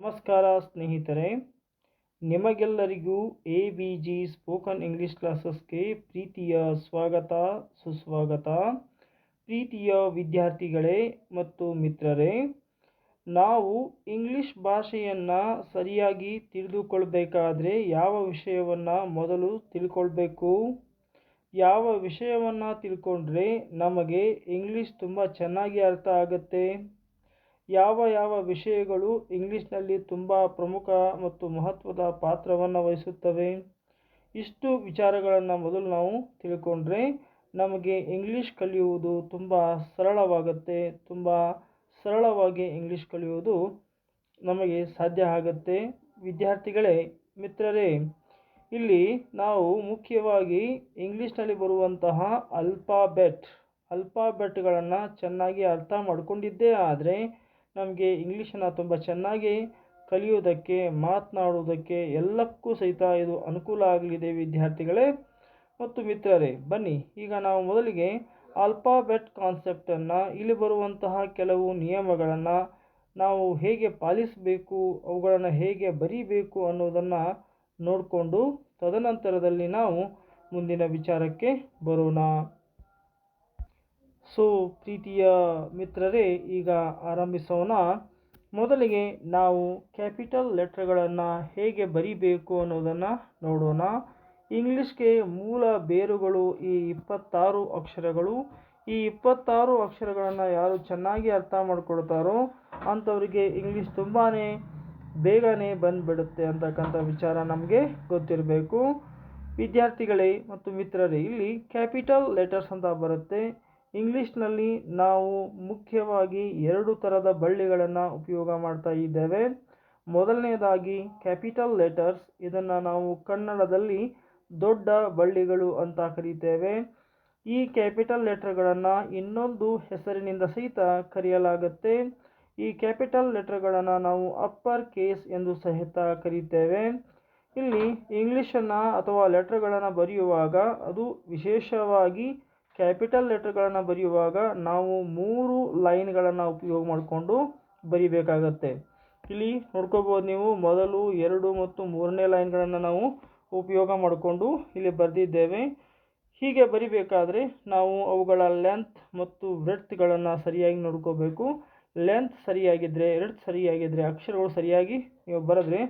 ನಮಸ್ಕಾರ ಸ್ನೇಹಿತರೆ. ನಿಮಗೆಲ್ಲರಿಗೂ A B G spoken English ಕ್ಲಾಸಸ್ಗೆ ಪ್ರೀತಿಯ ಸ್ವಾಗತ, ಸುಸ್ವಾಗತ. ಪ್ರೀತಿಯ ವಿದ್ಯಾರ್ಥಿಗಳೇ ಮತ್ತು ಮಿತ್ರರೇ, ನಾವು ಇಂಗ್ಲಿಷ್ ಭಾಷೆಯನ್ನು ಸರಿಯಾಗಿ ತಿಳಿದುಕೊಳ್ಬೇಕಾದ್ರೆ ಯಾವ ವಿಷಯವನ್ನು ಮೊದಲು ತಿಳ್ಕೊಳ್ಬೇಕು? ಯಾವ ವಿಷಯವನ್ನು ತಿಳ್ಕೊಂಡ್ರೆ ನಮಗೆ ಇಂಗ್ಲಿಷ್ ತುಂಬ ಚೆನ್ನಾಗಿ ಅರ್ಥ ಆಗುತ್ತೆ? ಯಾವ ಯಾವ ವಿಷಯಗಳು ಇಂಗ್ಲಿಷ್ನಲ್ಲಿ ತುಂಬ ಪ್ರಮುಖ ಮತ್ತು ಮಹತ್ವದ ಪಾತ್ರವನ್ನು ವಹಿಸುತ್ತವೆ? ಇಷ್ಟು ವಿಚಾರಗಳನ್ನು ಮೊದಲು ನಾವು ತಿಳ್ಕೊಂಡ್ರೆ ನಮಗೆ ಇಂಗ್ಲಿಷ್ ಕಲಿಯುವುದು ತುಂಬ ಸರಳವಾಗುತ್ತೆ, ತುಂಬ ಸರಳವಾಗಿ ಇಂಗ್ಲೀಷ್ ಕಲಿಯುವುದು ನಮಗೆ ಸಾಧ್ಯ ಆಗುತ್ತೆ. ವಿದ್ಯಾರ್ಥಿಗಳೇ, ಮಿತ್ರರೇ, ಇಲ್ಲಿ ನಾವು ಮುಖ್ಯವಾಗಿ ಇಂಗ್ಲೀಷ್ನಲ್ಲಿ ಬರುವಂತಹ ಅಲ್ಫಾಬೆಟ್, ಅಲ್ಫಾಬೆಟ್ಗಳನ್ನು ಚೆನ್ನಾಗಿ ಅರ್ಥ ಮಾಡಿಕೊಂಡಿದ್ದೇ ಆದರೆ ನಮಗೆ ಇಂಗ್ಲೀಷನ್ನು ತುಂಬ ಚೆನ್ನಾಗಿ ಕಲಿಯೋದಕ್ಕೆ ಮಾತನಾಡುವುದಕ್ಕೆ ಎಲ್ಲಕ್ಕೂ ಸಹಿತ ಇದು ಅನುಕೂಲ ಆಗಲಿದೆ ವಿದ್ಯಾರ್ಥಿಗಳೇ. ಮತ್ತು ಮಿತ್ರರೇ, ಬನ್ನಿ, ಈಗ ನಾವು ಮೊದಲಿಗೆ ಆಲ್ಫಾಬೆಟ್ ಕಾನ್ಸೆಪ್ಟನ್ನು ಇಲ್ಲಿ ಬರುವಂತಹ ಕೆಲವು ನಿಯಮಗಳನ್ನು ನಾವು ಹೇಗೆ ಪಾಲಿಸಬೇಕು, ಅವುಗಳನ್ನು ಹೇಗೆ ಬರೀಬೇಕು ಅನ್ನೋದನ್ನು ನೋಡಿಕೊಂಡು ತದನಂತರದಲ್ಲಿ ನಾವು ಮುಂದಿನ ವಿಚಾರಕ್ಕೆ ಬರೋಣ. ಸೊ ಪ್ರೀತಿಯ ಮಿತ್ರರೇ, ಈಗ ಆರಂಭಿಸೋಣ. ಮೊದಲಿಗೆ ನಾವು ಕ್ಯಾಪಿಟಲ್ ಲೆಟ್ರ್ಗಳನ್ನು ಹೇಗೆ ಬರೀಬೇಕು ಅನ್ನೋದನ್ನು ನೋಡೋಣ. ಇಂಗ್ಲೀಷ್ಗೆ ಮೂಲ ಬೇರುಗಳು ಈ ಇಪ್ಪತ್ತಾರು ಅಕ್ಷರಗಳು. ಈ ಇಪ್ಪತ್ತಾರು ಅಕ್ಷರಗಳನ್ನು ಯಾರು ಚೆನ್ನಾಗಿ ಅರ್ಥ ಮಾಡ್ಕೊಳ್ತಾರೋ ಅಂಥವರಿಗೆ ಇಂಗ್ಲೀಷ್ ತುಂಬಾ ಬೇಗನೆ ಬಂದುಬಿಡುತ್ತೆ ಅಂತಕ್ಕಂಥ ವಿಚಾರ ನಮಗೆ ಗೊತ್ತಿರಬೇಕು. ವಿದ್ಯಾರ್ಥಿಗಳೇ ಮತ್ತು ಮಿತ್ರರೇ, ಇಲ್ಲಿ ಕ್ಯಾಪಿಟಲ್ ಲೆಟರ್ಸ್ ಅಂತ ಬರುತ್ತೆ. ಇಂಗ್ಲೀಷ್ನಲ್ಲಿ ನಾವು ಮುಖ್ಯವಾಗಿ ಎರಡು ಥರದ ಬಳ್ಳಿಗಳನ್ನು ಉಪಯೋಗ ಮಾಡ್ತಾ ಇದ್ದೇವೆ. ಮೊದಲನೇದಾಗಿ ಕ್ಯಾಪಿಟಲ್ ಲೆಟರ್ಸ್, ಇದನ್ನು ನಾವು ಕನ್ನಡದಲ್ಲಿ ದೊಡ್ಡ ಬಳ್ಳಿಗಳು ಅಂತ ಕರೀತೇವೆ. ಈ ಕ್ಯಾಪಿಟಲ್ ಲೆಟರ್ಗಳನ್ನು ಇನ್ನೊಂದು ಹೆಸರಿನಿಂದ ಸಹಿತ ಕರೆಯಲಾಗುತ್ತೆ. ಈ ಕ್ಯಾಪಿಟಲ್ ಲೆಟರ್ಗಳನ್ನು ನಾವು ಅಪ್ಪರ್ ಕೇಸ್ ಎಂದು ಸಹಿತ ಕರೀತೇವೆ. ಇಲ್ಲಿ ಇಂಗ್ಲೀಷನ್ನು ಅಥವಾ ಲೆಟರ್ಗಳನ್ನು ಬರೆಯುವಾಗ ಅದು ವಿಶೇಷವಾಗಿ ಕ್ಯಾಪಿಟಲ್ ಲೆಟರ್ಗಳನ್ನು ಬರೆಯುವಾಗ ನಾವು ಮೂರು ಲೈನ್ಗಳನ್ನು ಉಪಯೋಗ ಮಾಡಿಕೊಂಡು ಬರಿಬೇಕಾಗತ್ತೆ. ಇಲ್ಲಿ ನೋಡ್ಕೋಬೋದು ನೀವು ಮೊದಲು ಎರಡು ಮತ್ತು ಮೂರನೇ ಲೈನ್ಗಳನ್ನು ನಾವು ಉಪಯೋಗ ಮಾಡಿಕೊಂಡು ಇಲ್ಲಿ ಬರೆದಿದ್ದೇವೆ. ಹೀಗೆ ಬರಿಬೇಕಾದ್ರೆ ನಾವು ಅವುಗಳ ಲೆಂತ್ ಮತ್ತು ಬ್ರೆಡ್ತ್ಗಳನ್ನು ಸರಿಯಾಗಿ ನೋಡ್ಕೋಬೇಕು. ಲೆಂತ್ ಸರಿಯಾಗಿದ್ದರೆ ಎರ್ತ್ ಸರಿಯಾಗಿದ್ದರೆ ಅಕ್ಷರಗಳು ಸರಿಯಾಗಿ ನೀವು ಬರೆದ್ರೆ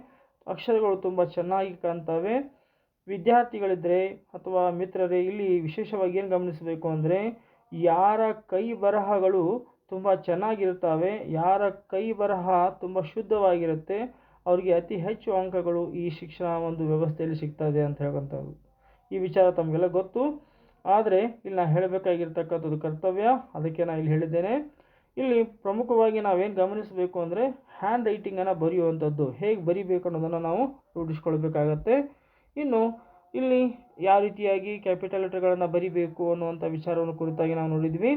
ಅಕ್ಷರಗಳು ತುಂಬ ಚೆನ್ನಾಗಿ ಕಾಣ್ತವೆ. ವಿದ್ಯಾರ್ಥಿಗಳಿದ್ದರೆ ಅಥವಾ ಮಿತ್ರರೇ, ಇಲ್ಲಿ ವಿಶೇಷವಾಗಿ ಏನು ಗಮನಿಸಬೇಕು ಅಂದರೆ, ಯಾರ ಕೈ ಬರಹಗಳು ತುಂಬ ಚೆನ್ನಾಗಿರ್ತವೆ ಯಾರ ಕೈ ಬರಹ ತುಂಬ ಶುದ್ಧವಾಗಿರುತ್ತೆ, ಅವರಿಗೆ ಅತಿ ಹೆಚ್ಚು ಅಂಕಗಳು ಈ ಶಿಕ್ಷಣ ಒಂದು ವ್ಯವಸ್ಥೆಯಲ್ಲಿ ಸಿಗ್ತದೆ ಅಂತ ಹೇಳುವಂಥದ್ದು ಈ ವಿಚಾರ ತಮಗೆಲ್ಲ ಗೊತ್ತು. ಆದರೆ, ಇಲ್ಲಿ ನಾನು ಹೇಳಬೇಕಾಗಿರ್ತಕ್ಕಂಥದ್ದು ಕರ್ತವ್ಯ, ಅದಕ್ಕೆ ನಾನು ಇಲ್ಲಿ ಹೇಳಿದ್ದೇನೆ. ಇಲ್ಲಿ ಪ್ರಮುಖವಾಗಿ ನಾವೇನು ಗಮನಿಸಬೇಕು ಅಂದರೆ ಹ್ಯಾಂಡ್ ರೈಟಿಂಗನ್ನು ಬರೆಯುವಂಥದ್ದು. ಹೇಗೆ ಬರಿಬೇಕು ಅನ್ನೋದನ್ನು ನಾವು ರೂಢಿಸ್ಕೊಳ್ಬೇಕಾಗತ್ತೆ. ಇನ್ನು ಇಲ್ಲಿ ಯಾವ ರೀತಿಯಾಗಿ ಕ್ಯಾಪಿಟಲ್ ಲೆಟರ್ಗಳನ್ನು ಬರಿಬೇಕು ಅನ್ನುವಂಥ ವಿಚಾರವನ್ನು ಕುರಿತಾಗಿ ನಾವು ನೋಡಿದ್ವಿ.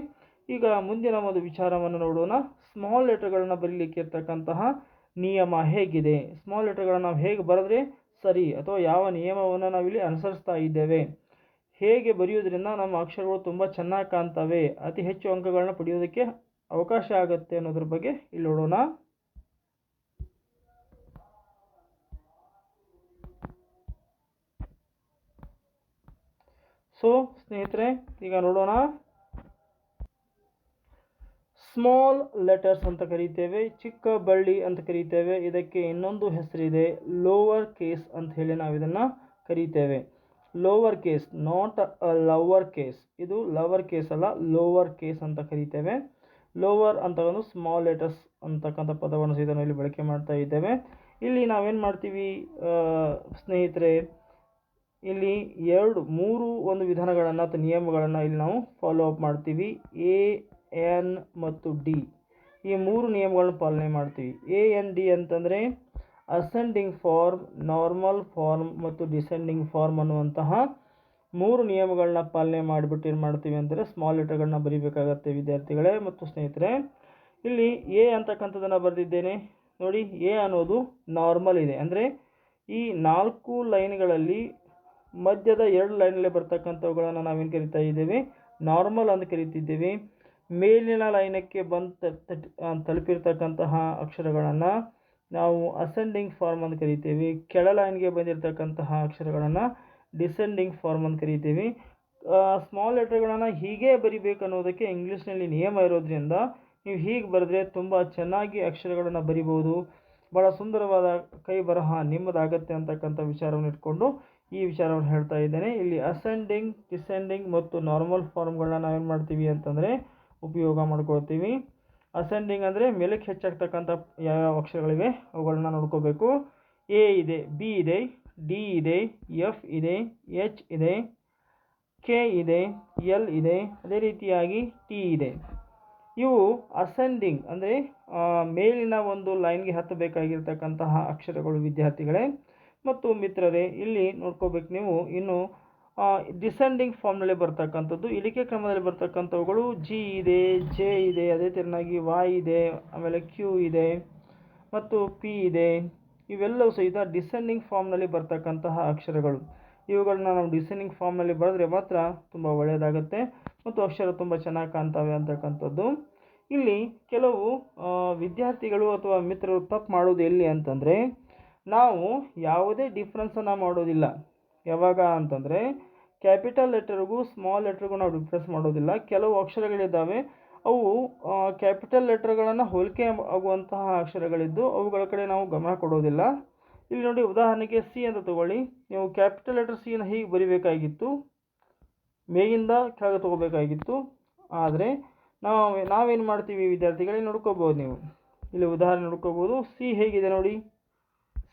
ಈಗ ಮುಂದಿನ ಒಂದು ವಿಚಾರವನ್ನು ನೋಡೋಣ. ಸ್ಮಾಲ್ ಲೆಟರ್ಗಳನ್ನು ಬರೀಲಿಕ್ಕೆ ಇರ್ತಕ್ಕಂತಹ ನಿಯಮ ಹೇಗಿದೆ? ಸ್ಮಾಲ್ ಲೆಟರ್ಗಳನ್ನು ನಾವು ಹೇಗೆ ಬರೆದ್ರೆ ಸರಿ ಅಥವಾ ಯಾವ ನಿಯಮವನ್ನು ನಾವಿಲ್ಲಿ ಅನುಸರಿಸ್ತಾ ಇದ್ದೇವೆ? ಹೇಗೆ ಬರೆಯೋದ್ರಿಂದ ನಮ್ಮ ಅಕ್ಷರಗಳು ತುಂಬ ಚೆನ್ನಾಗಿ ಕಾಣ್ತವೆ? ಅತಿ ಹೆಚ್ಚು ಅಂಕಗಳನ್ನ ಪಡೆಯೋದಕ್ಕೆ ಅವಕಾಶ ಆಗುತ್ತೆ ಅನ್ನೋದ್ರ ಬಗ್ಗೆ ಇಲ್ಲಿ ನೋಡೋಣ. ಸೊ ಸ್ನೇಹಿತರೆ, ಈಗ ನೋಡೋಣ. ಸ್ಮಾಲ್ ಲೆಟರ್ಸ್ ಅಂತ ಕರೀತೇವೆ, ಚಿಕ್ಕ ಬಳ್ಳಿ ಅಂತ ಕರೀತೇವೆ, ಇದಕ್ಕೆ ಇನ್ನೊಂದು ಹೆಸರಿದೆ ಲೋವರ್ ಕೇಸ್ ಅಂತ ಹೇಳಿ ನಾವು ಇದನ್ನು ಕರೀತೇವೆ. Lower case not lover case ಇದು ಲವರ್ ಕೇಸ್ ಅಲ್ಲ ಲೋವರ್ ಕೇಸ್ ಅಂತ ಕರೀತೇವೆ. ಲೋವರ್ ಅಂತ ಒಂದು ಸ್ಮಾಲ್ ಲೆಟರ್ಸ್ ಅಂತಕ್ಕಂಥ ಪದವನ್ನು ಸಹಿತ ನಾವು ಇಲ್ಲಿ ಬಳಕೆ ಮಾಡ್ತಾ ಇದ್ದೇವೆ. ಇಲ್ಲಿ ನಾವೇನು ಮಾಡ್ತೀವಿ ಸ್ನೇಹಿತರೆ ಇಲ್ಲಿ ಎರಡು, ಮೂರು ಒಂದು ವಿಧಾನಗಳನ್ನು ಅಥವಾ ನಿಯಮಗಳನ್ನು ಇಲ್ಲಿ ನಾವು ಫಾಲೋ ಅಪ್ ಮಾಡ್ತೀವಿ. ಎ ಎನ್ ಮತ್ತು ಡಿ ಈ ಮೂರು ನಿಯಮಗಳನ್ನು ಪಾಲನೆ ಮಾಡ್ತೀವಿ. ಎ ಎನ್ ಡಿ ಅಂತಂದರೆ ಅಸೆಂಡಿಂಗ್ ಫಾರ್ಮ್ ನಾರ್ಮಲ್ ಫಾರ್ಮ್ ಮತ್ತು ಡಿಸೆಂಡಿಂಗ್ ಫಾರ್ಮ್ ಅನ್ನುವಂತಹ ಮೂರು ನಿಯಮಗಳನ್ನ ಪಾಲನೆ ಮಾಡಿಬಿಟ್ಟು ಏನು ಮಾಡ್ತೀವಿ ಅಂದರೆ ಸ್ಮಾಲ್ ಲೆಟರ್ಗಳನ್ನ ಬರೀಬೇಕಾಗತ್ತೆ, ವಿದ್ಯಾರ್ಥಿಗಳೇ ಮತ್ತು ಸ್ನೇಹಿತರೆ. ಇಲ್ಲಿ ಎ ಅಂತಕ್ಕಂಥದ್ದನ್ನು ಬರೆದಿದ್ದೇನೆ. ನೋಡಿ ಎ ಅನ್ನೋದು ನಾರ್ಮಲ್ ಇದೆ. ಅಂದರೆ ಈ ನಾಲ್ಕು ಲೈನ್ಗಳಲ್ಲಿ ಮಧ್ಯದ ಎರಡು ಲೈನಲ್ಲಿ ಬರ್ತಕ್ಕಂಥವುಗಳನ್ನು ನಾವೇನು ಕರಿತಾ ಇದ್ದೀವಿ? ನಾರ್ಮಲ್ ಅಂತ ಕರಿತಿದ್ದೀವಿ. ಮೇಲಿನ ಲೈನಕ್ಕೆ ಬಂದು ತಲುಪಿರ್ತಕ್ಕಂತಹ ಅಕ್ಷರಗಳನ್ನು ನಾವು ಅಸೆಂಡಿಂಗ್ ಫಾರ್ಮ್ ಅಂತ ಕರಿತೀವಿ. ಕೆಳ ಲೈನ್ಗೆ ಬಂದಿರತಕ್ಕಂತಹ ಅಕ್ಷರಗಳನ್ನು ಡಿಸೆಂಡಿಂಗ್ ಫಾರ್ಮ್ ಅಂತ ಕರಿತೀವಿ. ಸ್ಮಾಲ್ ಲೆಟರ್ಗಳನ್ನು ಹೀಗೆ ಬರಿಬೇಕು ಅನ್ನೋದಕ್ಕೆ ಇಂಗ್ಲೀಷ್ನಲ್ಲಿ ನಿಯಮ ಇರೋದ್ರಿಂದ ನೀವು ಹೀಗೆ ಬರೆದ್ರೆ ತುಂಬ ಚೆನ್ನಾಗಿ ಅಕ್ಷರಗಳನ್ನು ಬರಿಬೋದು. ಭಾಳ ಸುಂದರವಾದ ಕೈ ಬರಹ ನಿಮ್ಮದಾಗತ್ತೆ ಅಂತಕ್ಕಂಥ ವಿಚಾರವನ್ನು ಇಟ್ಕೊಂಡು ಈ ವಿಚಾರವನ್ನು ಹೇಳ್ತಾ ಇದ್ದೇನೆ ಇಲ್ಲಿ ಅಸೆಂಡಿಂಗ್ ಡಿಸೆಂಡಿಂಗ್ ಮತ್ತು ನಾರ್ಮಲ್ ಫಾರ್ಮ್ಗಳನ್ನ ನಾವೇನು ಮಾಡ್ತೀವಿ ಅಂತಂದರೆ ಉಪಯೋಗ ಮಾಡ್ಕೊಳ್ತೀವಿ. ಅಸೆಂಡಿಂಗ್ ಅಂದರೆ ಮೇಲಕ್ಕೆ ಹೆಚ್ಚಾಗ್ತಕ್ಕಂಥ ಯಾವ್ಯಾವ ಅಕ್ಷರಗಳಿವೆ ಅವುಗಳನ್ನ ನೋಡ್ಕೋಬೇಕು. ಎ ಇದೆ ಬಿ ಇದೆ ಡಿ ಇದೆ ಎಫ್ ಇದೆ ಎಚ್ ಇದೆ ಕೆ ಇದೆ ಎಲ್ ಇದೆ, ಅದೇ ರೀತಿಯಾಗಿ ಟಿ ಇದೆ. ಇವು ಅಸೆಂಡಿಂಗ್ ಅಂದರೆ ಮೇಲಿನ ಒಂದು ಲೈನ್ಗೆ ಹತ್ತಬೇಕಾಗಿರ್ತಕ್ಕಂತಹ ಅಕ್ಷರಗಳು ವಿದ್ಯಾರ್ಥಿಗಳೇ. ಮತ್ತು ಮಿತ್ರರೇ, ಇಲ್ಲಿ ನೋಡ್ಕೋಬೇಕು ನೀವು, ಇನ್ನು ಡಿಸೆಂಡಿಂಗ್ ಫಾರ್ಮ್ನಲ್ಲಿ ಬರ್ತಕ್ಕಂಥದ್ದು, ಇಳಿಕೆ ಕ್ರಮದಲ್ಲಿ ಬರ್ತಕ್ಕಂಥವುಗಳು ಜಿ ಇದೆ ಜೆ ಇದೆ, ಅದೇ ತೆರನಾಗಿ ವಾಯ್ ಇದೆ, ಆಮೇಲೆ ಕ್ಯೂ ಇದೆ, ಮತ್ತು ಪಿ ಇದೆ. ಇವೆಲ್ಲವೂ ಸಹಿತ ಡಿಸೆಂಡಿಂಗ್ ಫಾರ್ಮ್ನಲ್ಲಿ ಬರ್ತಕ್ಕಂತಹ ಅಕ್ಷರಗಳು. ಇವುಗಳನ್ನ ನಾವು ಡಿಸೆಂಡಿಂಗ್ ಫಾರ್ಮ್ನಲ್ಲಿ ಬರೆದ್ರೆ ಮಾತ್ರ ತುಂಬ ಒಳ್ಳೆಯದಾಗುತ್ತೆ, ಮತ್ತು ಅಕ್ಷರ ತುಂಬ ಚೆನ್ನಾಗಿ ಕಾಣ್ತವೆ ಅಂತಕ್ಕಂಥದ್ದು. ಇಲ್ಲಿ ಕೆಲವು ವಿದ್ಯಾರ್ಥಿಗಳು ಅಥವಾ ಮಿತ್ರರು ತಪ್ಪು ಮಾಡೋದು ಎಲ್ಲಿ ಅಂತಂದರೆ ನಾವು ಯಾವುದೇ ಡಿಫ್ರೆನ್ಸನ್ನು ಮಾಡೋದಿಲ್ಲ. ಯಾವಾಗ ಅಂತಂದರೆ ಕ್ಯಾಪಿಟಲ್ ಲೆಟರ್ಗೂ ಸ್ಮಾಲ್ ಲೆಟ್ರಿಗೂ ನಾವು ಡಿಫ್ರೆನ್ಸ್ ಮಾಡೋದಿಲ್ಲ. ಕೆಲವು ಅಕ್ಷರಗಳಿದ್ದಾವೆ, ಅವು ಕ್ಯಾಪಿಟಲ್ ಲೆಟರ್ಗಳನ್ನು ಹೋಲಿಕೆ ಆಗುವಂತಹ ಅಕ್ಷರಗಳಿದ್ದು, ಅವುಗಳ ಕಡೆ ನಾವು ಗಮನ ಕೊಡೋದಿಲ್ಲ. ಇಲ್ಲಿ ನೋಡಿ ಉದಾಹರಣೆಗೆ ಸಿ ಅಂತ ತಗೊಳ್ಳಿ. ನೀವು ಕ್ಯಾಪಿಟಲ್ ಲೆಟರ್ ಸಿಯನ್ನು ಹೀಗೆ ಬರಿಬೇಕಾಗಿತ್ತು. ಮೇಯಿಂದ ಕೆಳಗೆ ತಗೋಬೇಕಾಗಿತ್ತು. ಆದರೆ, ನಾವು, ನಾವೇನು ಮಾಡ್ತೀವಿ ವಿದ್ಯಾರ್ಥಿಗಳೇ, ನೋಡ್ಕೋಬೋದು ನೀವು. ಇಲ್ಲಿ ಉದಾಹರಣೆ ನೋಡ್ಕೋಬೋದು. ಸಿ ಹೇಗಿದೆ ನೋಡಿ.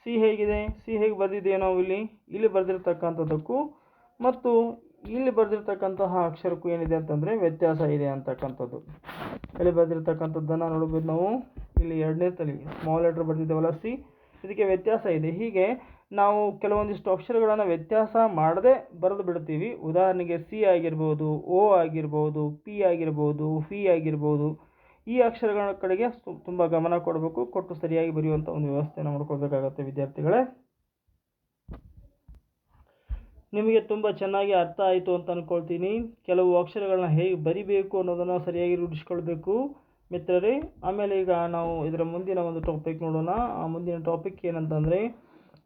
ಸಿ ಹೇಗಿದೆ? ಸಿ ಹೇಗೆ ಬರೆದಿದ್ದೇವೆ ನಾವು ಇಲ್ಲಿ ಇಲ್ಲಿ ಬರೆದಿರ್ತಕ್ಕಂಥದ್ದಕ್ಕೂ ಮತ್ತು ಇಲ್ಲಿ ಬರೆದಿರ್ತಕ್ಕಂತಹ ಅಕ್ಷರಕ್ಕೂ ಏನಿದೆ ಅಂತಂದರೆ ವ್ಯತ್ಯಾಸ ಇದೆ ಅಂತಕ್ಕಂಥದ್ದು. ಇಲ್ಲಿ ಬರೆದಿರ್ತಕ್ಕಂಥದ್ದನ್ನು ನೋಡ್ಬೋದು ನಾವು. ಇಲ್ಲಿ ಎರಡನೇ ತಲೆ ಸ್ಮಾಲ್ ಲೆಟ್ರ್ ಬರೆದಿದ್ದೇವಲ್ಲ ಸಿ. ಇದಕ್ಕೆ ವ್ಯತ್ಯಾಸ ಇದೆ. ಹೀಗೆ ನಾವು ಕೆಲವೊಂದಿಷ್ಟು ಅಕ್ಷರಗಳನ್ನು ವ್ಯತ್ಯಾಸ ಮಾಡದೆ ಬರೆದು ಬಿಡ್ತೀವಿ ಉದಾಹರಣೆಗೆ ಸಿ ಆಗಿರ್ಬೋದು, ಓ ಆಗಿರ್ಬೋದು, ಪಿ ಆಗಿರ್ಬೋದು, ಫಿ ಆಗಿರ್ಬೋದು. ಈ ಅಕ್ಷರಗಳ ಕಡೆಗೆ ತುಂಬ ಗಮನ ಕೊಡಬೇಕು. ಕೊಟ್ಟು ಸರಿಯಾಗಿ ಬರೆಯುವಂಥ ಒಂದು ವ್ಯವಸ್ಥೆಯನ್ನು ಮಾಡ್ಕೊಳ್ಬೇಕಾಗತ್ತೆ ವಿದ್ಯಾರ್ಥಿಗಳೇ. ನಿಮಗೆ ತುಂಬ ಚೆನ್ನಾಗಿ ಅರ್ಥ ಆಯಿತು ಅಂತ ಅಂದ್ಕೊಳ್ತೀನಿ ಕೆಲವು ಅಕ್ಷರಗಳನ್ನ ಹೇಗೆ ಬರಿಬೇಕು ಅನ್ನೋದನ್ನು ಸರಿಯಾಗಿ ರೂಢಿಸ್ಕೊಳ್ಬೇಕು. ಮಿತ್ರರೇ, ಆಮೇಲೆ ಈಗ ನಾವು ಇದರ ಮುಂದಿನ ಒಂದು ಟಾಪಿಕ್ ನೋಡೋಣ. ಆ ಮುಂದಿನ ಟಾಪಿಕ್ ಏನಂತಂದರೆ,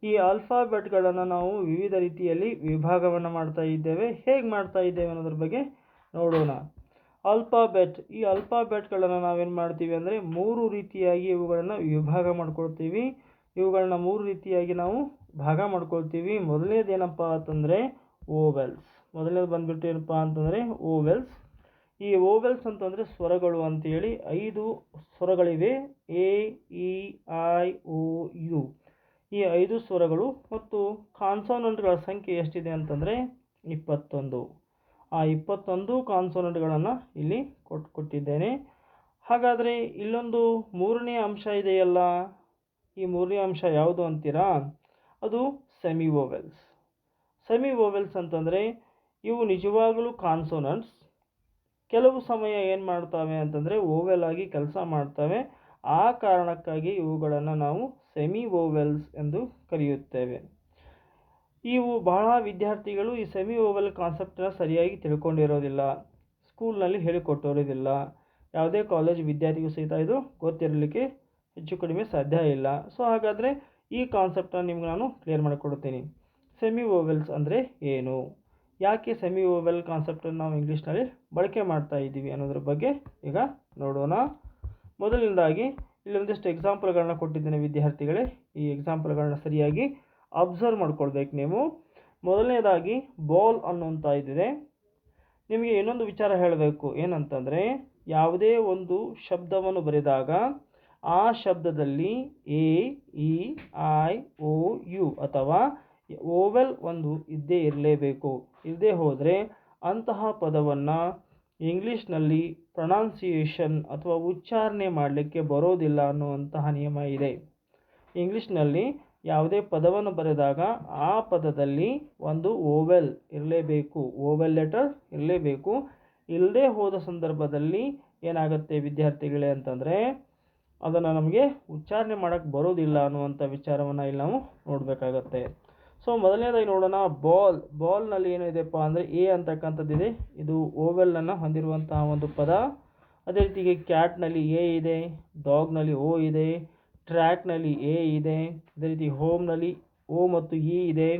ಈ ಆಲ್ಫಾಬೆಟ್ಗಳನ್ನು ನಾವು ವಿವಿಧ ರೀತಿಯಲ್ಲಿ ವಿಭಾಗವನ್ನು ಮಾಡ್ತಾ ಇದ್ದೇವೆ. ಹೇಗೆ ಮಾಡ್ತಾ ಇದ್ದೇವೆ ಅನ್ನೋದ್ರ ಬಗ್ಗೆ ನೋಡೋಣ. ಆಲ್ಫಾಬೆಟ್ ಈ ಆಲ್ಫಾಬೆಟ್ಗಳನ್ನು ನಾವೇನು ಮಾಡ್ತೀವಿ ಅಂದರೆ ಮೂರು ರೀತಿಯಾಗಿ ಇವುಗಳನ್ನು ವಿಭಾಗ ಮಾಡ್ಕೊಳ್ತೀವಿ. ಇವುಗಳನ್ನ ಮೂರು ರೀತಿಯಾಗಿ ನಾವು ಭಾಗ ಮಾಡ್ಕೊಳ್ತೀವಿ. ಮೊದಲನೇದು ಏನಪ್ಪ ಅಂತಂದರೆ ಓವೆಲ್ಸ್. ಮೊದಲನೇದು ಬಂದ್ಬಿಟ್ಟು ಏನಪ್ಪ ಅಂತಂದರೆ ಓವೆಲ್ಸ್. ಈ ಓವೆಲ್ಸ್ ಅಂತಂದರೆ ಸ್ವರಗಳು ಅಂತೇಳಿ ಐದು ಸ್ವರಗಳಿವೆ. A, E, I, O, U. ಈ ಐದು ಸ್ವರಗಳು ಮತ್ತು ಕಾನ್ಸೋನೆಂಟ್ಗಳ ಸಂಖ್ಯೆ ಎಷ್ಟಿದೆ ಅಂತಂದರೆ ಇಪ್ಪತ್ತೊಂದು. ಆ ಇಪ್ಪತ್ತೊಂದು ಕಾನ್ಸೋನೆಂಟ್ಗಳನ್ನು ಇಲ್ಲಿ ಕೊಟ್ಟು ಕೊಟ್ಟಿದ್ದೇನೆ. ಹಾಗಾದರೆ ಇಲ್ಲೊಂದು ಮೂರನೇ ಅಂಶ ಇದೆಯಲ್ಲ? ಈ ಮೂರನೇ ಅಂಶ ಯಾವುದು ಅಂತೀರಾ? ಅದು ಸೆಮಿ ವೋವೆಲ್ಸ್ ಸೆಮಿ ವೋವೆಲ್ಸ್ ಅಂತಂದರೆ ಇವು ನಿಜವಾಗಲೂ ಕಾನ್ಸೋನೆಂಟ್ಸ್. ಕೆಲವು ಸಮಯ ಏನು ಮಾಡ್ತವೆ ಅಂತಂದರೆ ಓವೆಲ್ ಆಗಿ ಕೆಲಸ ಮಾಡ್ತವೆ. ಆ ಕಾರಣಕ್ಕಾಗಿ ಇವುಗಳನ್ನು ನಾವು ಸೆಮಿ ಓವೆಲ್ಸ್ ಎಂದು ಕರೆಯುತ್ತೇವೆ. ಇವು ಬಹಳ ವಿದ್ಯಾರ್ಥಿಗಳು ಈ ಸೆಮಿ ಓವಲ್ ಕಾನ್ಸೆಪ್ಟನ್ನ ಸರಿಯಾಗಿ ತಿಳ್ಕೊಂಡಿರೋದಿಲ್ಲ. ಸ್ಕೂಲ್ನಲ್ಲಿ ಹೇಳಿಕೊಟ್ಟಿರೋದಿಲ್ಲ. ಯಾವುದೇ ಕಾಲೇಜ್ ವಿದ್ಯಾರ್ಥಿಗೂ ಸಹಿತ ಇದು ಗೊತ್ತಿರಲಿಕ್ಕೆ ಹೆಚ್ಚು ಕಡಿಮೆ ಸಾಧ್ಯ ಇಲ್ಲ. ಸೊ ಹಾಗಾದರೆ ಈ ಕಾನ್ಸೆಪ್ಟನ್ನ ನಿಮ್ಗೆ ನಾನು ಕ್ಲಿಯರ್ ಮಾಡಿಕೊಡ್ತೀನಿ ಸೆಮಿ ಓವೆಲ್ಸ್ ಅಂದರೆ ಏನು? ಯಾಕೆ ಸೆಮಿ ಓವೆಲ್ ಕಾನ್ಸೆಪ್ಟನ್ನು ನಾವು ಇಂಗ್ಲೀಷ್ನಲ್ಲಿ ಬಳಕೆ ಮಾಡ್ತಾ ಇದ್ದೀವಿ ಅನ್ನೋದ್ರ ಬಗ್ಗೆ ಈಗ ನೋಡೋಣ. ಮೊದಲನೇದಾಗಿ ಇಲ್ಲಿ ಒಂದಿಷ್ಟು ಎಕ್ಸಾಂಪಲ್ಗಳನ್ನ ಕೊಟ್ಟಿದ್ದೇನೆ ವಿದ್ಯಾರ್ಥಿಗಳೇ. ಈ ಎಕ್ಸಾಂಪಲ್ಗಳನ್ನ ಸರಿಯಾಗಿ ಅಬ್ಸರ್ವ್ ಮಾಡ್ಕೊಳ್ಬೇಕು ನೀವು. ಮೊದಲನೇದಾಗಿ ಬಾಲ್ ಅನ್ನುವಂಥ ಇದಿದೆ. ನಿಮಗೆ ಇನ್ನೊಂದು ವಿಚಾರ ಹೇಳಬೇಕು. ಏನಂತಂದರೆ, ಯಾವುದೇ ಒಂದು ಶಬ್ದವನ್ನು ಬರೆದಾಗ ಆ ಶಬ್ದದಲ್ಲಿ A E I O U ಅಥವಾ ಓವೆಲ್ ಒಂದು ಇದ್ದೇ ಇರಲೇಬೇಕು. ಇಲ್ಲದೇ ಹೋದರೆ ಅಂತಹ ಪದವನ್ನು ಇಂಗ್ಲೀಷ್ನಲ್ಲಿ ಪ್ರೊನೌನ್ಸಿಯೇಷನ್ ಅಥವಾ ಉಚ್ಚಾರಣೆ ಮಾಡಲಿಕ್ಕೆ ಬರೋದಿಲ್ಲ ಅನ್ನುವಂತಹ ನಿಯಮ ಇದೆ. ಇಂಗ್ಲೀಷ್ನಲ್ಲಿ ಯಾವುದೇ ಪದವನ್ನು ಬರೆದಾಗ ಆ ಪದದಲ್ಲಿ ಒಂದು ಓವೆಲ್ ಇರಲೇಬೇಕು. ಓವೆಲ್ ಲೆಟರ್ ಇರಲೇಬೇಕು. ಇಲ್ಲದೆ ಹೋದ ಸಂದರ್ಭದಲ್ಲಿ ಏನಾಗುತ್ತೆ ವಿದ್ಯಾರ್ಥಿಗಳೇ ಅಂತಂದರೆ ಅದನ್ನು ನಮಗೆ ಉಚ್ಚಾರಣೆ ಮಾಡೋಕ್ಕೆ ಬರೋದಿಲ್ಲ ಅನ್ನುವಂಥ ವಿಚಾರವನ್ನು ಇಲ್ಲಿ ನಾವು ನೋಡಬೇಕಾಗತ್ತೆ. ಸೊ, ಮೊದಲನೇದಾಗಿ ನೋಡೋಣ, ಬಾಲ್. ಬಾಲ್ನಲ್ಲಿ ಏನಿದೆಪ್ಪ ಅಂದರೆ ಎ ಅಂತಕ್ಕಂಥದ್ದಿದೆ. ಇದು ಓವೆಲ್ಲನ್ನು ಹೊಂದಿರುವಂತಹ ಒಂದು ಪದ. ಅದೇ ರೀತಿಗೆ ಕ್ಯಾಟ್ನಲ್ಲಿ ಎ ಇದೆ, ಡಾಗ್ನಲ್ಲಿ ಓ ಇದೆ ಟ್ರ್ಯಾಕ್ನಲ್ಲಿ ಎ ಇದೆ, ಅದೇ ರೀತಿ ಹೋಮ್ನಲ್ಲಿ ಓ ಮತ್ತು ಇ ಇದೆ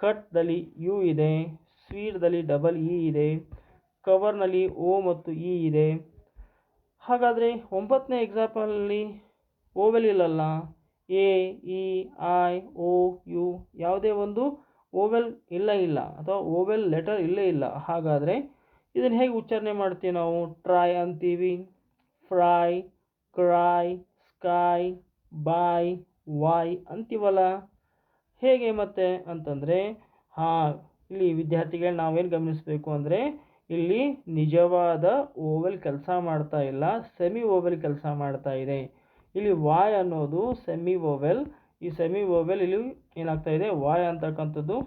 ಕಟ್ದಲ್ಲಿ ಯು ಇದೆ ಸ್ವೀಡ್ದಲ್ಲಿ ಡಬಲ್ ಇ ಇದೆ ಕವರ್ನಲ್ಲಿ ಓ ಮತ್ತು ಇ ಇದೆ. ಹಾಗಾದರೆ ಒಂಬತ್ತನೇ ಎಕ್ಸಾಂಪಲಲ್ಲಿ ಓವೆಲ್ ಇಲ್ಲಲ್ಲ, A, E, I, O, U ಯಾವುದೇ ಒಂದು ಓವೆಲ್ ಇಲ್ಲ ಇಲ್ಲ ಅಥವಾ ಓವೆಲ್ ಲೆಟರ್ ಇಲ್ಲೇ ಇಲ್ಲ. ಹಾಗಾದರೆ ಇದನ್ನು ಹೇಗೆ ಉಚ್ಚಾರಣೆ ಮಾಡ್ತೀವಿ ನಾವು? ಟ್ರೈ ಅಂತೀವಿ. Fry cry sky boy why ಅಂತೀವಲ್ಲ? ಹೇಗೆ ಮತ್ತೆ ಅಂತಂದರೆ, ಹಾಂ, ಇಲ್ಲಿ ವಿದ್ಯಾರ್ಥಿಗಳು ನಾವೇನು ಗಮನಿಸಬೇಕು ಅಂದರೆ, ಇಲ್ಲಿ ನಿಜವಾದ ಓವೆಲ್ ಕೆಲಸ ಮಾಡ್ತಾ ಇಲ್ಲ ಸೆಮಿ ಓವೆಲ್ ಕೆಲಸ ಮಾಡ್ತಾ ಇದೆ. ಇಲ್ಲಿ ವಾಯ್ ಅನ್ನೋದು ಸೆಮಿ ಓವೆಲ್ ಈ ಸೆಮಿ ಓವೆಲ್ ಇಲ್ಲಿ ಏನಾಗ್ತಾ ಇದೆ? ವಾಯ್ ಅಂತಕ್ಕಂಥದ್ದು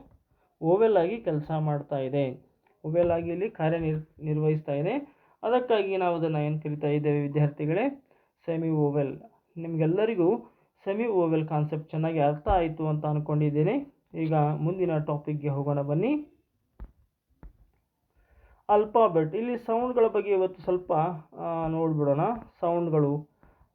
ಓವೆಲ್ ಆಗಿ ಕೆಲಸ ಮಾಡ್ತಾ ಇದೆ. ಓವೆಲ್ ಆಗಿ ಇಲ್ಲಿ ಕಾರ್ಯನಿರ್, ನಿರ್ವಹಿಸ್ತಾ ಇದೆ. ಅದಕ್ಕಾಗಿ ನಾವು ಅದನ್ನು ಏನು ಕರಿತಾ ಇದ್ದೇವೆ ವಿದ್ಯಾರ್ಥಿಗಳೇ? ಸೆಮಿ ಓವೆಲ್ ನಿಮಗೆಲ್ಲರಿಗೂ ಸೆಮಿ ಓವೆಲ್ ಕಾನ್ಸೆಪ್ಟ್ ಚೆನ್ನಾಗಿ ಅರ್ಥ ಆಯಿತು ಅಂತ ಅಂದ್ಕೊಂಡಿದ್ದೀನಿ ಈಗ ಮುಂದಿನ ಟಾಪಿಕ್ಗೆ ಹೋಗೋಣ ಬನ್ನಿ. ಅಲ್ಫಾಬೆಟ್ ಇಲ್ಲಿ ಸೌಂಡ್ಗಳ ಬಗ್ಗೆ ಇವತ್ತು ಸ್ವಲ್ಪ ನೋಡಿಬಿಡೋಣ. ಸೌಂಡ್ಗಳು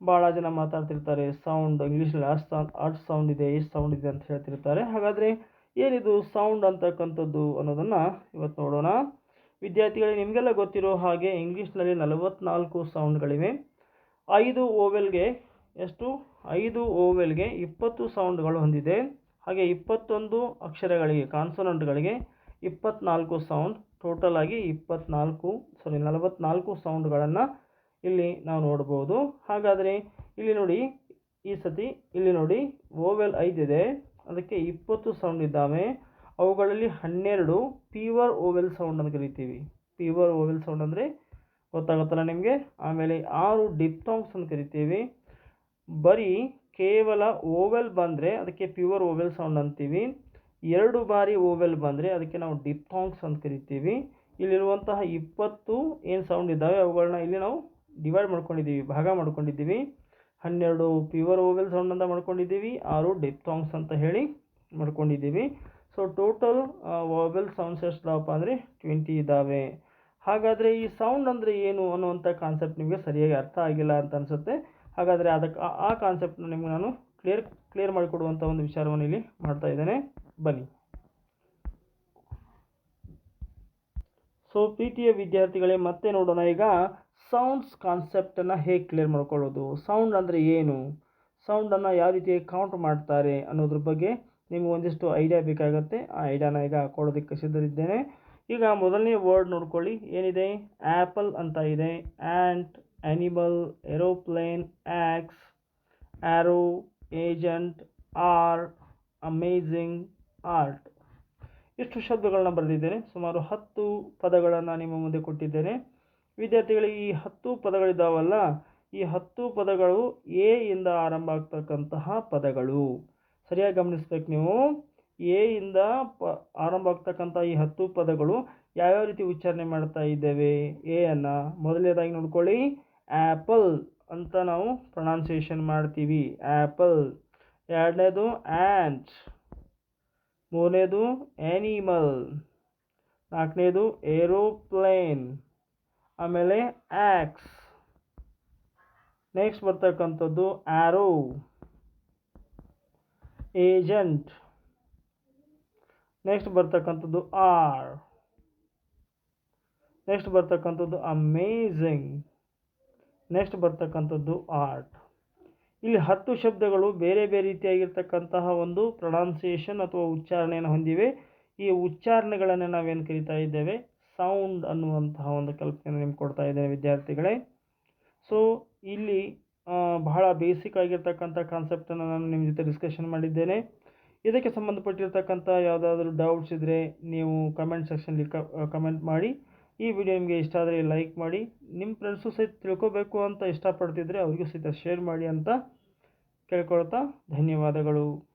ಭಾಳ ಜನ ಮಾತಾಡ್ತಿರ್ತಾರೆ ಸೌಂಡ್ ಇಂಗ್ಲೀಷಲ್ಲಿ ಅಷ್ಟು ಸೌಂಡ್ ಅರ್ಟ್ ಸೌಂಡ್ ಇದೆ ಎಷ್ಟು ಸೌಂಡ್ ಇದೆ ಅಂತ ಹೇಳ್ತಿರ್ತಾರೆ. ಹಾಗಾದರೆ ಏನಿದು ಸೌಂಡ್ ಅಂತಕ್ಕಂಥದ್ದು ಅನ್ನೋದನ್ನು ಇವತ್ತು ನೋಡೋಣ. ವಿದ್ಯಾರ್ಥಿಗಳಿಗೆ ನಿಮಗೆಲ್ಲ ಗೊತ್ತಿರೋ ಹಾಗೆ ಇಂಗ್ಲೀಷ್ನಲ್ಲಿ ನಲವತ್ನಾಲ್ಕು ಸೌಂಡ್ಗಳಿವೆ ಐದು ಓವೆಲ್ಗೆ ಎಷ್ಟು? ಐದು ಓವೆಲ್ಗೆ ಇಪ್ಪತ್ತು ಸೌಂಡ್ಗಳು ಹೊಂದಿದೆ. ಹಾಗೆ ಇಪ್ಪತ್ತೊಂದು ಅಕ್ಷರಗಳಿಗೆ, ಕಾನ್ಸೋನೆಂಟ್ಗಳಿಗೆ ಇಪ್ಪತ್ನಾಲ್ಕು ಸೌಂಡ್, ಟೋಟಲ್ ಆಗಿ ಇಪ್ಪತ್ನಾಲ್ಕು, ಸಾರಿ ನಲವತ್ನಾಲ್ಕು ಸೌಂಡ್ಗಳನ್ನು ಇಲ್ಲಿ ನಾವು ನೋಡ್ಬೋದು. ಹಾಗಾದರೆ ಇಲ್ಲಿ ನೋಡಿ, ಈ ಸತಿ ಇಲ್ಲಿ ನೋಡಿ ಓವೆಲ್ ಐದಿದೆ. ಅದಕ್ಕೆ ಇಪ್ಪತ್ತು ಸೌಂಡ್ ಇದ್ದಾವೆ. ಅವುಗಳಲ್ಲಿ ಹನ್ನೆರಡು ಪ್ಯೂವರ್ ಓವೆಲ್ ಸೌಂಡ್ ಅಂತ ಕರಿತೀವಿ. ಪ್ಯೂವರ್ ಓವೆಲ್ ಸೌಂಡ್ ಅಂದರೆ ಗೊತ್ತಾಗುತ್ತಲ್ಲ ನಿಮಗೆ? ಆಮೇಲೆ ಆರು ಡಿಪ್ಟಾಂಗ್ಸ್ ಅಂತ ಕರಿತೀವಿ. ಬರೀ ಕೇವಲ ಓವೆಲ್ ಬಂದರೆ ಅದಕ್ಕೆ ಪ್ಯೂವರ್ ಓವೆಲ್ ಸೌಂಡ್ ಅಂತೀವಿ. ಎರಡು ಬಾರಿ ಓವೆಲ್ ಬಂದರೆ ಅದಕ್ಕೆ ನಾವು ಡಿಪ್ಟಾಂಗ್ಸ್ ಅಂತ ಕರಿತೀವಿ. ಇಲ್ಲಿರುವಂತಹ ಇಪ್ಪತ್ತು ಏನು ಸೌಂಡ್ ಇದ್ದಾವೆ ಅವುಗಳನ್ನ ಇಲ್ಲಿ ನಾವು ಡಿವೈಡ್ ಮಾಡ್ಕೊಂಡಿದ್ದೀವಿ, ಭಾಗ ಮಾಡ್ಕೊಂಡಿದ್ದೀವಿ. ಹನ್ನೆರಡು ಪ್ಯೂವರ್ ಓವೆಲ್ ಸೌಂಡ್ ಅಂತ ಮಾಡ್ಕೊಂಡಿದ್ದೀವಿ, ಆರು ಡಿಪ್ಟಾಂಗ್ಸ್ ಅಂತ ಹೇಳಿ ಮಾಡ್ಕೊಂಡಿದ್ದೀವಿ. ಸೊ ಟೋಟಲ್ ಓವೆಲ್ ಸೌಂಡ್ಸ್ ಎಷ್ಟಿದಾವಪ್ಪ ಅಂದರೆ ಟ್ವೆಂಟಿ ಇದ್ದಾವೆ. ಹಾಗಾದರೆ ಈ ಸೌಂಡ್ ಅಂದರೆ ಏನು ಅನ್ನುವಂಥ ಕಾನ್ಸೆಪ್ಟ್ ನಿಮಗೆ ಸರಿಯಾಗಿ ಅರ್ಥ ಆಗಿಲ್ಲ ಅಂತ ಅನಿಸುತ್ತೆ. ಹಾಗಾದರೆ ಅದಕ್ಕೆ ಆ- ಕಾನ್ಸೆಪ್ಟ್ನ ನಿಮಗೆ ನಾನು ಕ್ಲಿಯರ್ ಕ್ಲಿಯರ್ ಮಾಡಿಕೊಡುವಂಥ ಒಂದು ವಿಚಾರವನ್ನು ಇಲ್ಲಿ ಮಾಡ್ತಾ ಇದ್ದೇನೆ. ಬನ್ನಿ. ಸೊ ಪ್ರೀತಿಯ ವಿದ್ಯಾರ್ಥಿಗಳೇ, ಮತ್ತೆ ನೋಡೋಣ. ಈಗ ಸೌಂಡ್ಸ್ ಕಾನ್ಸೆಪ್ಟನ್ನು ಹೇಗೆ ಕ್ಲಿಯರ್ ಮಾಡ್ಕೊಳ್ಳೋದು? ಸೌಂಡ್ ಅಂದರೆ ಏನು? ಸೌಂಡನ್ನು ಯಾವ ರೀತಿ ಕೌಂಟ್ ಮಾಡ್ತಾರೆ ಅನ್ನೋದ್ರ ಬಗ್ಗೆ ನಿಮಗೆ ಒಂದಿಷ್ಟು ಐಡಿಯಾ ಬೇಕಾಗುತ್ತೆ. ಆ ಐಡಿಯಾನ ಈಗ ಕೊಡೋದಕ್ಕೆ ಸಿದ್ಧರಿದ್ದೇನೆ. ಈಗ ಮೊದಲನೇ ವರ್ಡ್ ನೋಡ್ಕೊಳ್ಳಿ. ಏನಿದೆ? ಆ್ಯಪಲ್ ಅಂತ ಇದೆ. Ant animal aeroplane, axe, arrow, agent are amazing, art ಇಷ್ಟು ಶಬ್ದಗಳನ್ನ ಬರೆದಿದ್ದೇನೆ. ಸುಮಾರು ಹತ್ತು ಪದಗಳನ್ನು ನಿಮ್ಮ ಮುಂದೆ ಕೊಟ್ಟಿದ್ದೇನೆ. ವಿದ್ಯಾರ್ಥಿಗಳಿಗೆ ಈ ಹತ್ತು ಪದಗಳಿದ್ದಾವಲ್ಲ ಈ ಹತ್ತು ಪದಗಳು ಎ ಇಂದ ಆರಂಭ ಆಗ್ತಕ್ಕಂತಹ ಪದಗಳು. ಸರಿಯಾಗಿ ಗಮನಿಸ್ಬೇಕು ನೀವು. ಎ ಇಂದ ಪ ಆರಂಭ ಆಗ್ತಕ್ಕಂಥ ಈ ಹತ್ತು ಪದಗಳು ಯಾವ್ಯಾವ ರೀತಿ ಉಚ್ಚಾರಣೆ ಮಾಡ್ತಾ ಇದ್ದೇವೆ? ಎ ಅನ್ನು. ಮೊದಲನೇದಾಗಿ ನೋಡ್ಕೊಳ್ಳಿ. ಆ್ಯಪಲ್ ಅಂತ ನಾವು ಪ್ರೊನೌನ್ಸಿಯೇಷನ್ ಮಾಡ್ತೀವಿ. ಆ್ಯಪಲ್ ಎರಡನೇದು ಆ್ಯಂಟ್ ಮೂರನೇದು ಆ್ಯನಿಮಲ್ ನಾಲ್ಕನೇದು ಏರೋಪ್ಲೇನ್ ಆಮೇಲೆ ಆ್ಯಕ್ಸ್ ನೆಕ್ಸ್ಟ್ ಬರ್ತಕ್ಕಂಥದ್ದು ಆ್ಯರೋ ಏಜೆಂಟ್ ನೆಕ್ಸ್ಟ್ ಬರ್ತಕ್ಕಂಥದ್ದು ಆರ್ ನೆಕ್ಸ್ಟ್ ಬರ್ತಕ್ಕಂಥದ್ದು ಅಮೇಝಿಂಗ್ ನೆಕ್ಸ್ಟ್ ಬರ್ತಕ್ಕಂಥದ್ದು ಆರ್ಟ್ ಇಲ್ಲಿ ಹತ್ತು ಶಬ್ದಗಳು ಬೇರೆ ಬೇರೆ ರೀತಿಯಾಗಿರ್ತಕ್ಕಂತಹ ಒಂದು ಪ್ರೊನೌನ್ಸಿಯೇಷನ್ ಅಥವಾ ಉಚ್ಚಾರಣೆಯನ್ನು ಹೊಂದಿವೆ. ಈ ಉಚ್ಚಾರಣೆಗಳನ್ನು ನಾವೇನು ಕರಿತಾ ಇದ್ದೇವೆ? ಸೌಂಡ್ ಅನ್ನುವಂತಹ ಒಂದು ಕಲ್ಪನೆಯನ್ನು ನಿಮ್ಗೆ ಕೊಡ್ತಾ ಇದ್ದೇನೆ ವಿದ್ಯಾರ್ಥಿಗಳೇ. ಸೊ ಇಲ್ಲಿ ಬಹಳ ಬೇಸಿಕ್ ಆಗಿರ್ತಕ್ಕಂಥ ಕಾನ್ಸೆಪ್ಟನ್ನು ನಾನು ನಿಮ್ಮ ಜೊತೆ ಡಿಸ್ಕಷನ್ ಮಾಡಿದ್ದೇನೆ. ಇದಕ್ಕೆ ಸಂಬಂಧಪಟ್ಟಿರ್ತಕ್ಕಂಥ ಯಾವುದಾದ್ರೂ ಡೌಟ್ಸ್ ಇದ್ದರೆ ನೀವು ಕಮೆಂಟ್ ಸೆಕ್ಷನ್ಲಿ ಕಮೆಂಟ್ ಮಾಡಿ. ಈ ವಿಡಿಯೋ ನಿಮಗೆ ಇಷ್ಟ ಆದರೆ ಲೈಕ್ ಮಾಡಿ ನಿಮ್ಮ ಫ್ರೆಂಡ್ಸು ಸಹಿತ ತಿಳ್ಕೊಬೇಕು ಅಂತ ಇಷ್ಟಪಡ್ತಿದ್ರೆ ಅವರಿಗೂ ಸಹಿತ ಶೇರ್ ಮಾಡಿ ಅಂತ ಕೇಳ್ಕೊಳ್ತಾ ಧನ್ಯವಾದಗಳು.